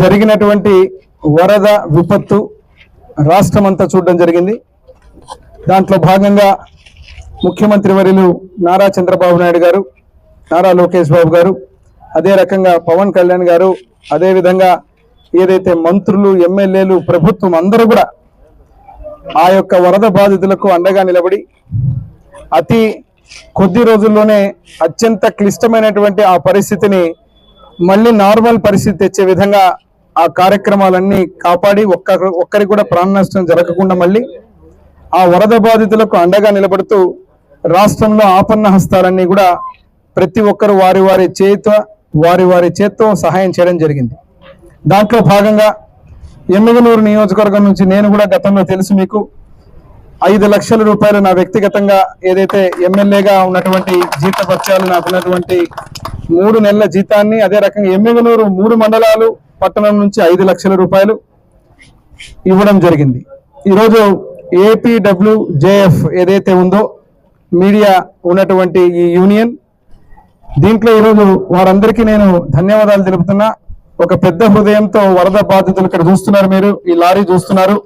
జరిగినటువంటి వరద విపత్తు రాష్ట్రం అంతా చూడడం జరిగింది. దాంట్లో భాగంగా ముఖ్యమంత్రి వర్యులు నారా చంద్రబాబు నాయుడు గారు నారా లోకేష్ బాబు గారు అదే రకంగా పవన్ కళ్యాణ్ గారు అదేవిధంగా ఏదైతే మంత్రులు ఎమ్మెల్యేలు ప్రభుత్వం అందరూ కూడా ఆ యొక్క వరద బాధితులకు అండగా నిలబడి అతి కొద్ది రోజుల్లోనే అత్యంత క్లిష్టమైనటువంటి ఆ పరిస్థితిని మళ్ళీ నార్మల్ పరిస్థితి తెచ్చే విధంగా ఆ కార్యక్రమాలన్నీ కాపాడి ఒక్క ఒక్కరికి కూడా ప్రాణ నష్టం జరగకుండా మళ్ళీ ఆ వరద బాధితులకు అండగా నిలబడుతూ రాష్ట్రంలో ఆపన్న హస్తాలన్నీ కూడా ప్రతి ఒక్కరు వారి వారి చేత వారి వారి చేత్తో సహాయం చేయడం జరిగింది. దాంట్లో భాగంగా ఎమ్మిగనూరు నియోజకవర్గం నుంచి నేను కూడా గతంలో తెలుసు మీకు ఐదు లక్షల రూపాయలు నా వ్యక్తిగతంగా ఏదైతే ఎమ్మెల్యేగా ఉన్నటువంటి జీతపత్యాలు నాకు ఉన్నటువంటి మూడు నెలల జీతాన్ని అదే రకంగా ఎమ్మెగనూరు మూడు మండలాలు పట్టణం నుంచి ఐదు లక్షల రూపాయలు ఇవ్వడం జరిగింది. ఈరోజు ఏపీడబ్ల్యూజేఎఫ్ ఏదైతే ఉందో మీడియా ఉన్నటువంటి ఈ యూనియన్ దీంట్లో ఈరోజు వారందరికీ నేను ధన్యవాదాలు తెలుపుతున్నా. ఒక పెద్ద హృదయంతో వరద బాధితులు ఇక్కడ చూస్తున్నారు మీరు ఈ లారీ చూస్తున్నారు.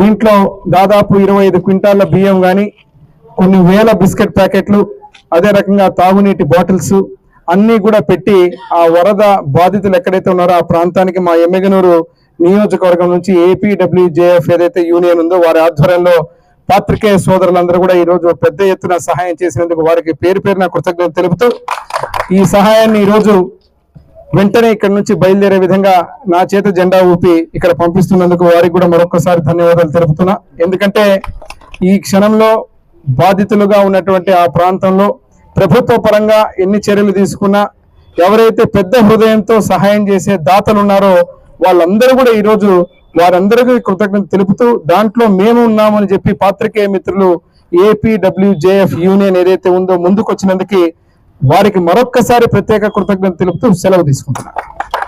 దీంట్లో దాదాపు ఇరవై ఐదు క్వింటాల బియ్యం కానీ కొన్ని వేల బిస్కెట్ ప్యాకెట్లు అదే రకంగా తాగునీటి బాటిల్స్ అన్నీ కూడా పెట్టి ఆ వరద బాధితులు ఎక్కడైతే ఉన్నారో ఆ ప్రాంతానికి మా ఎమ్మెగనూరు నియోజకవర్గం నుంచి ఏపీడబ్ల్యూజేఎఫ్ ఏదైతే యూనియన్ ఉందో వారి ఆధ్వర్యంలో పాత్రికేయ సోదరులందరూ కూడా ఈ రోజు పెద్ద ఎత్తున సహాయం చేసినందుకు వారికి పేరు పేరున కృతజ్ఞత తెలుపుతూ ఈ సహాయాన్ని ఈరోజు వెంటనే ఇక్కడ నుంచి బయలుదేరే విధంగా నా చేత జెండా ఊపి ఇక్కడ పంపిస్తున్నందుకు వారికి కూడా మరొకసారి ధన్యవాదాలు తెలుపుతున్నా. ఎందుకంటే ఈ క్షణంలో బాధితులుగా ఉన్నటువంటి ఆ ప్రాంతంలో ప్రభుత్వ పరంగా ఎన్ని చర్యలు తీసుకున్నా ఎవరైతే పెద్ద హృదయంతో సహాయం చేసే దాతలు ఉన్నారో వాళ్ళందరూ కూడా ఈరోజు వారందరికీ కృతజ్ఞత తెలుపుతూ దాంట్లో మేము ఉన్నామని చెప్పి పాత్రికేయ మిత్రులు ఏపీడబ్ల్యూజేఎఫ్ యూనియన్ ఏదైతే ఉందో ముందుకు వచ్చినందుకు వారికి మరొక్కసారి ప్రత్యేక కృతజ్ఞత తెలుపుతూ సెలవు తీసుకుంటున్నాను.